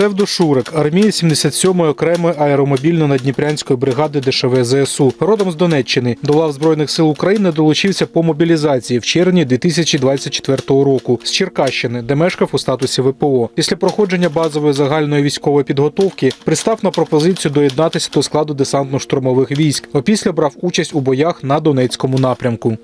псевдо Шурик, армієць 77-ї окремої аеромобільно-надніпрянської бригади ДШВ ЗСУ. Родом з Донеччини до лав Збройних сил України долучився по мобілізації в червні 2024 року з Черкащини, де мешкав у статусі ВПО. Після проходження базової загальної військової підготовки пристав на пропозицію доєднатися до складу десантно-штурмових військ. Опісля брав участь у боях на Донецькому напрямку.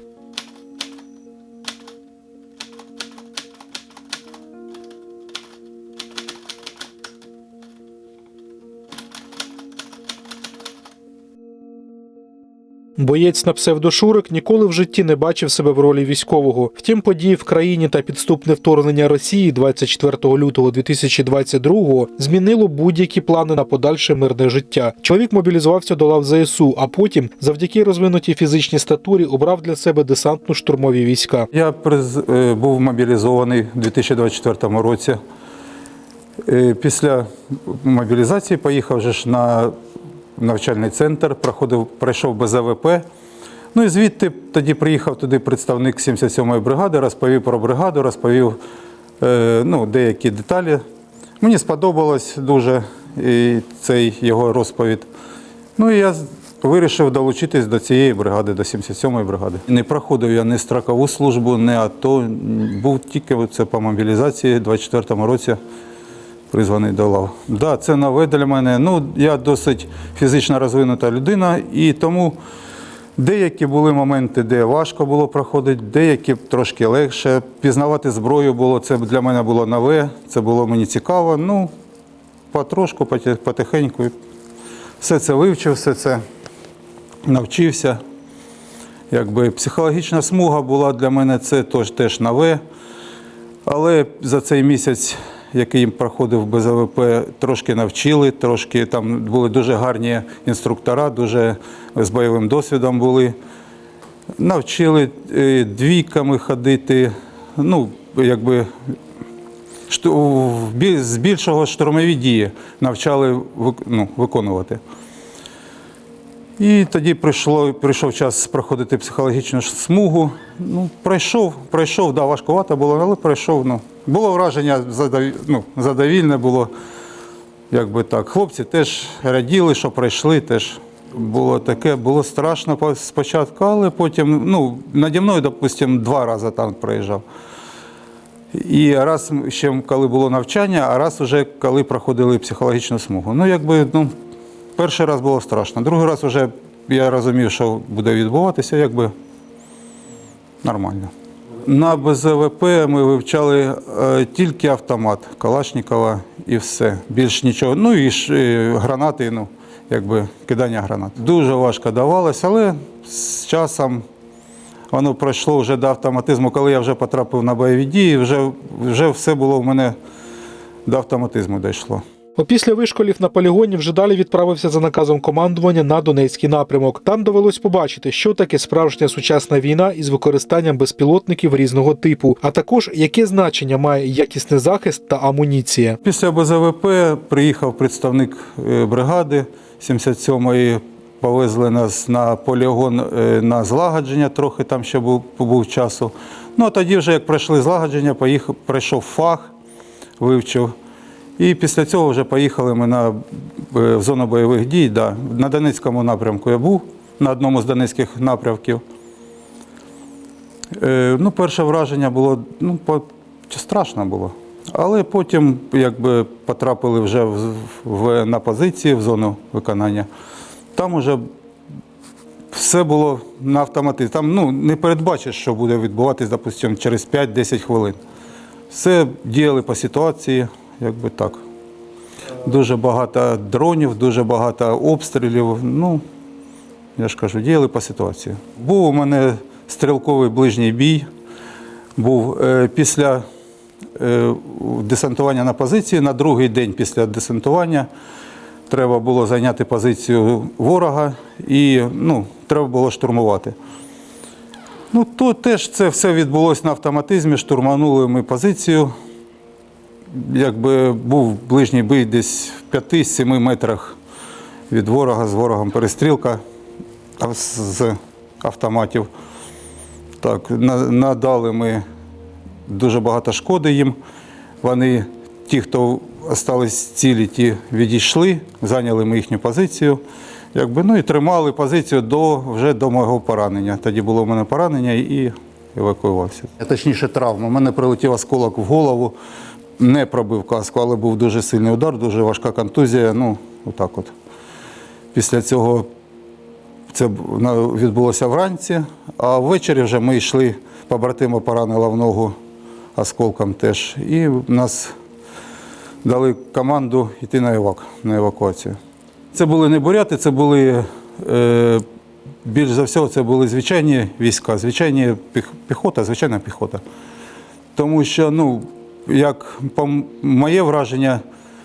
Боєць на псевдошурик ніколи в житті не бачив себе в ролі військового. Втім, події в країні та підступне вторгнення Росії 24 лютого 2022 змінило будь-які плани на подальше мирне життя. Чоловік мобілізувався до лав ЗСУ, а потім, завдяки розвинутій фізичній статурі, обрав для себе десантно-штурмові війська. Я е, був мобілізований у 2024 році. Е, Після мобілізації поїхав же ж на навчальний центр, проходив, пройшов без АВП. Ну і звідти тоді приїхав туди представник 77-ї бригади, розповів про бригаду, розповів е, ну, деякі деталі. Мені сподобалось дуже і цей його розповідь. Ну і я вирішив долучитись до цієї бригади, до 77-ї бригади. Не проходив я ні строкову службу, ні АТО. Був тільки це по мобілізації у 24-му році призваний до лав. Да, це нове для мене. Ну, я досить фізично розвинута людина, і тому деякі були моменти, де важко було проходити, деякі трошки легше. Пізнавати зброю було, це для мене було нове, це було мені цікаво. Ну, потрошку, потихеньку. Все це вивчив, все це навчився. Якби психологічна смуга була для мене це теж, теж нове. Але за цей місяць, який проходив без АВП, трошки навчили, трошки там були дуже гарні інструктора, дуже з бойовим досвідом були. Навчили е, двійками ходити. Ну, якби з більшого штурмові дії навчали ну, виконувати. І тоді прийшло, прийшов час проходити психологічну смугу. Ну, пройшов, пройшов, да, важкувато було, але пройшов. Ну, було враження ну, задовільне було. Якби так. Хлопці теж раділи, що пройшли, теж було таке, було страшно спочатку, але потім, ну, наді мною, допустимо, два рази танк проїжджав. І раз ще коли було навчання, а раз уже коли проходили психологічну смугу. Ну, якби, ну, перший раз було страшно. Другий раз вже я розумів, що буде відбуватися, якби нормально. На БЗВП ми вивчали е, тільки автомат Калашникова і все. Більш нічого. Ну і е, гранати, ну, якби кидання гранат. Дуже важко давалось, але з часом воно пройшло вже до автоматизму. Коли я вже потрапив на бойові дії, вже, вже все було в мене до автоматизму дійшло. Опісля вишколів на полігоні вже далі відправився за наказом командування на Донецький напрямок. Там довелось побачити, що таке справжня сучасна війна із використанням безпілотників різного типу, а також яке значення має якісний захист та амуніція. Після БЗВП приїхав представник е, бригади 77-ї. Повезли нас на полігон е, на злагодження, трохи там ще був, був часу. Ну а тоді, вже як пройшли злагодження, поїхав, пройшов фах, вивчив. І після цього вже поїхали ми на, е, в зону бойових дій. Да. На Донецькому напрямку я був, на одному з донецьких напрямків. Е, ну, перше враження було ну, по, страшно було. Але потім, якби потрапили вже в, в, на позиції, в зону виконання, там уже все було на автоматі. Там ну, не передбачиш, що буде відбуватись, допустимо, через 5-10 хвилин. Все діяли по ситуації, якби так. Дуже багато дронів, дуже багато обстрілів. Ну, я ж кажу, діяли по ситуації. Був у мене стрілковий ближній бій. Був е, після е, десантування на позиції, на другий день після десантування треба було зайняти позицію ворога і ну, треба було штурмувати. Ну, то теж це все відбулося на автоматизмі, штурманули ми позицію. Якби був ближній бій десь в 5-7 метрах від ворога, з ворогом перестрілка з автоматів. Так, надали ми дуже багато шкоди їм. Вони, ті, хто остались цілі, ті відійшли, зайняли ми їхню позицію. Якби, ну і тримали позицію до, вже до мого поранення. Тоді було в мене поранення і евакуювався. Точніше, травма. У мене прилетів осколок в голову, не пробив каску, але був дуже сильний удар, дуже важка контузія. Ну, отак от. Після цього це відбулося вранці, а ввечері вже ми йшли, побратима поранила в ногу осколком теж. І нас дали команду йти на евак, на евакуацію. Це були не буряти, це були е, більш за всього, це були звичайні війська, звичайні піх- піхота, звичайна піхота. Тому що, ну, як по моє враження,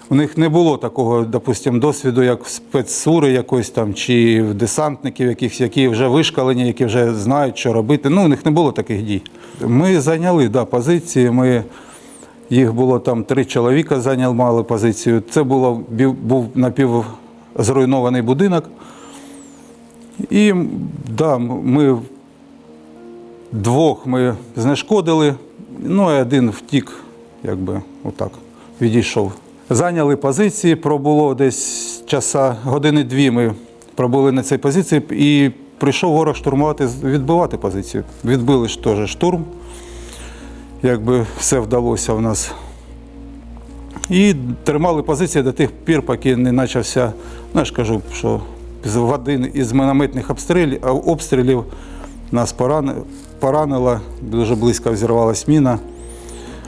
у них не було такого, допустимо, досвіду, як в спецсури якоїсь там, чи в десантників, якихось, які вже вишкалені, які вже знають, що робити. Ну, у них не було таких дій. Ми зайняли да, позиції. Ми, їх було там три чоловіка, зайняли позицію. Це було, був напівзруйнований будинок. І да, ми двох ми знешкодили, ну і один втік, якби отак, відійшов. Зайняли позиції, пробуло десь часа, години-дві ми пробули на цій позиції і прийшов ворог штурмувати, відбивати позицію. Відбили ж теж штурм, якби все вдалося в нас. І тримали позиції до тих пір, поки не почався, ну я ж кажу, що з- один із мінометних обстрілів, обстрілів нас порани, поранило, дуже близько взірвалась міна,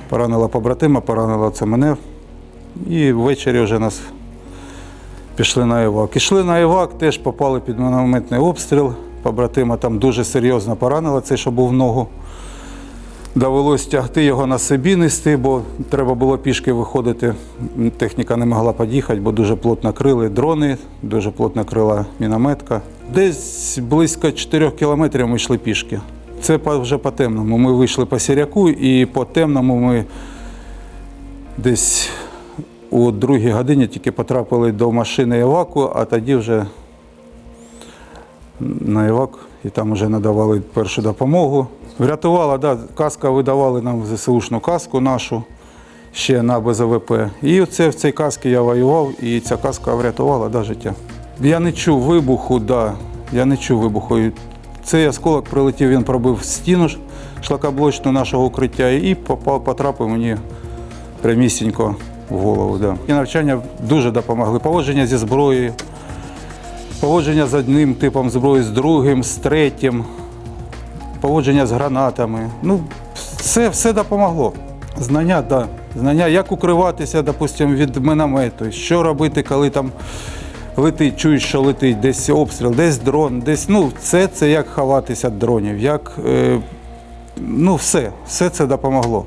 поранила побратима, поранила це мене. І ввечері вже нас пішли на Івак. Ішли на Івак, теж попали під мінометний обстріл. Побратима там дуже серйозно поранила цей, що був ногу. Довелось тягти його на собі нести, бо треба було пішки виходити. Техніка не могла під'їхати, бо дуже плотно крили дрони, дуже плотно крила мінометка. Десь близько 4 кілометрів ми йшли пішки. Це вже по темному. Ми вийшли по сіряку і по темному ми десь у другій годині тільки потрапили до машини еваку, а тоді вже на евак і там вже надавали першу допомогу. Врятувала, да, каска видавали нам ЗСУшну каску нашу ще на БЗВП. І оце в цій касці я воював, і ця каска врятувала да, життя. Я не чув вибуху, да, я не чув вибуху. Цей осколок прилетів, він пробив стіну шлакоблочну нашого укриття і попав, потрапив мені прямісінько в голову. Да. І навчання дуже допомогли. Поводження зі зброєю, поводження з одним типом зброї, з другим, з третім, поводження з гранатами. Ну, все, все допомогло. Знання. Да. Знання, як укриватися, допустимо, від міномету, що робити, коли там летить, чуєш, що летить, десь обстріл, десь дрон, десь. Ну, все це як ховатися дронів, як. Е, ну, все, все це допомогло.